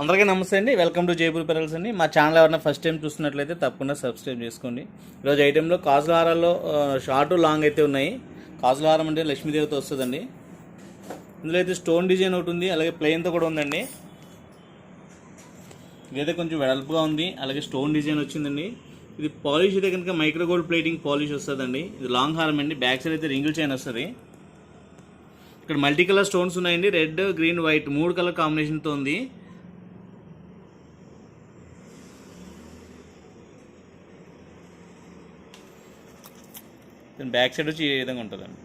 అందరికీ నమస్తే అండి. వెల్కమ్ టు జైపూర్ పెరల్స్ అండి. మా ఛానల్ ఎవరైనా ఫస్ట్ టైం చూస్తున్నట్లయితే తప్పకుండా సబ్స్క్రైబ్ చేసుకోండి. ఈరోజు ఐటెంలో కాజులహారాల్లో షార్ట్ లాంగ్ అయితే ఉన్నాయి. కాజులహారం అంటే లక్ష్మీదేవితో వస్తుందండి. ఇందులో అయితే స్టోన్ డిజైన్ ఒకటి ఉంది అలాగే ప్లెయిన్తో కూడా ఉందండి. ఇదైతే కొంచెం వెడల్పుగా ఉంది అలాగే స్టోన్ డిజైన్ వచ్చిందండి. ఇది పాలిష్ అయితే కనుక మైక్రో గోల్డ్ ప్లేటింగ్ పాలిష్ వస్తుందండి. ఇది లాంగ్ హారం అండి. బ్యాక్ సైడ్ అయితే రింగుల్ చైన్ వస్తుంది. ఇక్కడ మల్టీ కలర్ స్టోన్స్ ఉన్నాయండి. రెడ్ గ్రీన్ వైట్ మూడు కలర్ కాంబినేషన్తో ఉంది. దాని బ్యాక్ సైడ్ వచ్చి ఏ విధంగా ఉంటుందండి?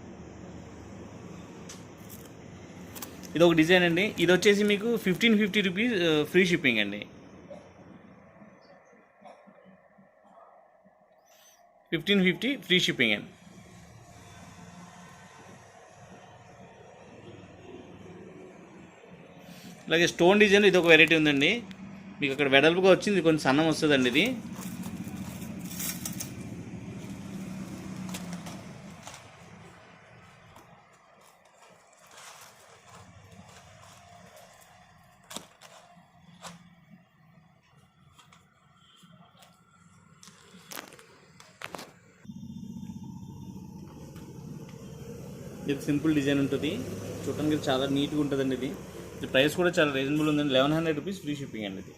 ఇది ఒక డిజైన్ అండి. ఇది వచ్చేసి మీకు fifteen fifty rupees free shipping అండి. ఫిఫ్టీన్ ఫిఫ్టీ ఫ్రీ షిప్పింగ్ అండి. అలాగే స్టోన్ డిజైన్ ఇది ఒక వెరైటీ ఉందండి. మీకు అక్కడ వెడల్పుగా వచ్చింది కొంచెం సన్నం వస్తుందండి ఇది. ఇది సింపుల్ డిజైన్ ఉంటుంది. చూడటానికి చాలా నీట్గా ఉంటుందండి ఇది. ఇది ప్రైస్ కూడా చాలా రీజనబుల్ ఉందండి. Eleven hundred rupees free shipping అండి ఇది.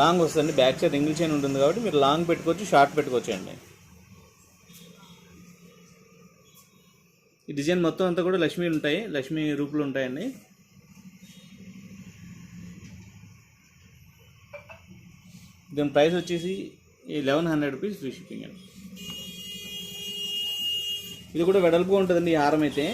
లాంగ్ వస్తుంది బ్యాక్ సైడ్ రింగిల్ చైన్ ఉంటుంది కాబట్టి మీరు లాంగ్ పెట్టుకోవచ్చు షార్ట్ పెట్టుకోవచ్చు అండి. ఈ డిజైన్ మొత్తం అంతా కూడా లక్ష్మీ ఉంటాయి. లక్ష్మీ రూపులు ఉంటాయండి. దీని ప్రైస్ వచ్చేసి eleven hundred rupees free shipping అండి. ఇది కూడా వెడల్పుగా ఉంటుందండి ఈ హారం అయితే.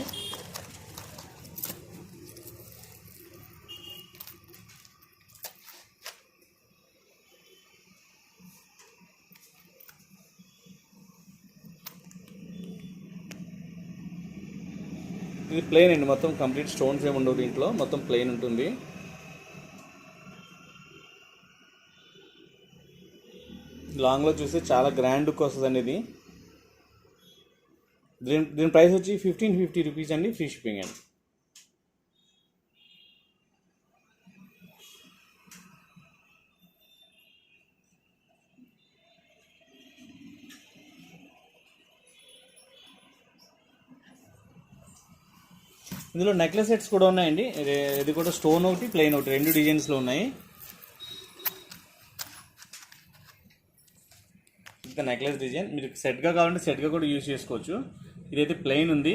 ఇది ప్లెయిన్ అండి. మొత్తం కంప్లీట్ స్టోన్స్ ఏమి ఉండవు దీంట్లో. మొత్తం ప్లెయిన్ ఉంటుంది. లాంగ్లో చూస్తే చాలా గ్రాండ్ లుక్ వస్తుందండి ఇది. దీని దీని ప్రైస్ వచ్చి ఫిఫ్టీన్ ఫిఫ్టీ రూపీస్ అండి ఫ్రీ షిప్పింగ్ అండి. ఇందులో నెక్లెస్ సెట్స్ కూడా ఉన్నాయండి. ఇది- కూడా స్టోన్ ఒకటి ప్లెయిన్ ఒకటి రెండు డిజైన్స్లో ఉన్నాయి. ఇంకా నెక్లెస్ డిజైన్ మీరు సెట్గా కావాలంటే సెట్గా కూడా యూజ్ చేసుకోవచ్చు. ఇదైతే ప్లెయిన్ ఉంది.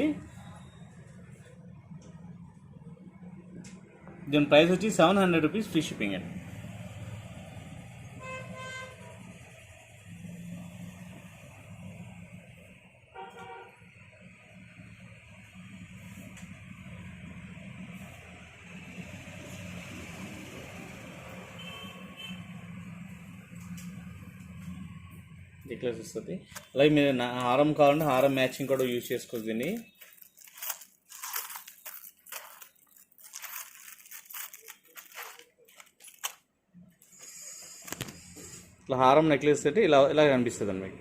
దీని ప్రైస్ వచ్చి seven hundred rupees free shipping అండి. నెక్లెస్ వస్తుంది అలాగే మీరు నా హారం కావాలంటే హారం మ్యాచింగ్ కూడా యూజ్ చేసుకోవచ్చు దీన్ని. ఇట్లా హారం నెక్లెస్ తోటి ఇలా ఇలా కనిపిస్తుంది అండి మీకు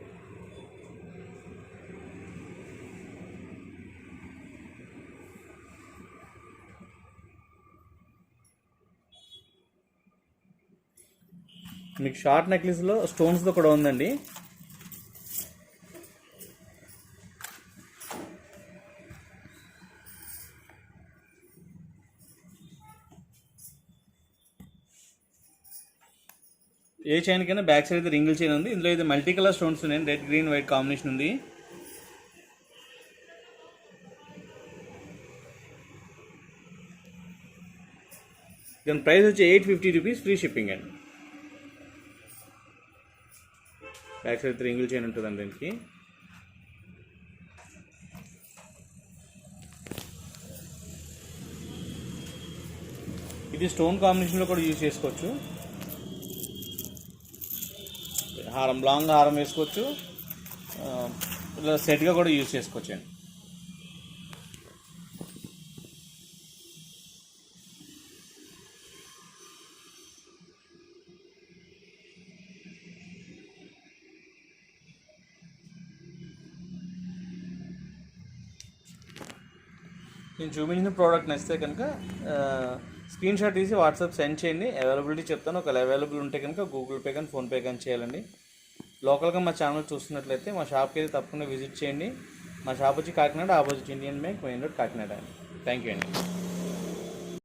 మీకు షార్ట్ నెక్లెస్లో స్టోన్స్తో కూడా ఉందండి. ఏ చైన్ కైనా బ్యాక్ సైడ్ అయితే రింగిల్ చైన్ ఉంది. ఇందులో అయితే మల్టీ కలర్ స్టోన్స్ ఉన్నాయి. రెడ్ గ్రీన్ వైట్ కాంబినేషన్ ఉంది. దాని ప్రైస్ వచ్చి eight fifty rupees free shipping అండి. బ్యాక్ సైడ్ రింగిల్ చైన్ ఉంటుందండి దీనికి. ఇది స్టోన్ కాంబినేషన్లో కూడా యూజ్ చేసుకోవచ్చు. హారం లాంగ్ హారం వేసుకోవచ్చు. ఇలా సెట్గా కూడా యూజ్ చేసుకోవచ్చు అండి నేను చూపించిన ప్రోడక్ట్ నచ్చితే కనుక స్క్రీన్ షాట్ తీసి వాట్సాప్ సెండ్ చేయండి. అవైలబిలిటీ చెప్తాను. ఒకవేళ అవైలబుల్ ఉంటే కనుక గూగుల్ పే కానీ ఫోన్పే కానీ చేయాలండి. లోకల్గా మా ఛానల్ చూస్తున్నట్లయితే మా షాప్కి అయితే తప్పకుండా విజిట్ చేయండి. మా షాప్ వచ్చి Kakinada opposite Indian bank main road Kakinada thank you అండి.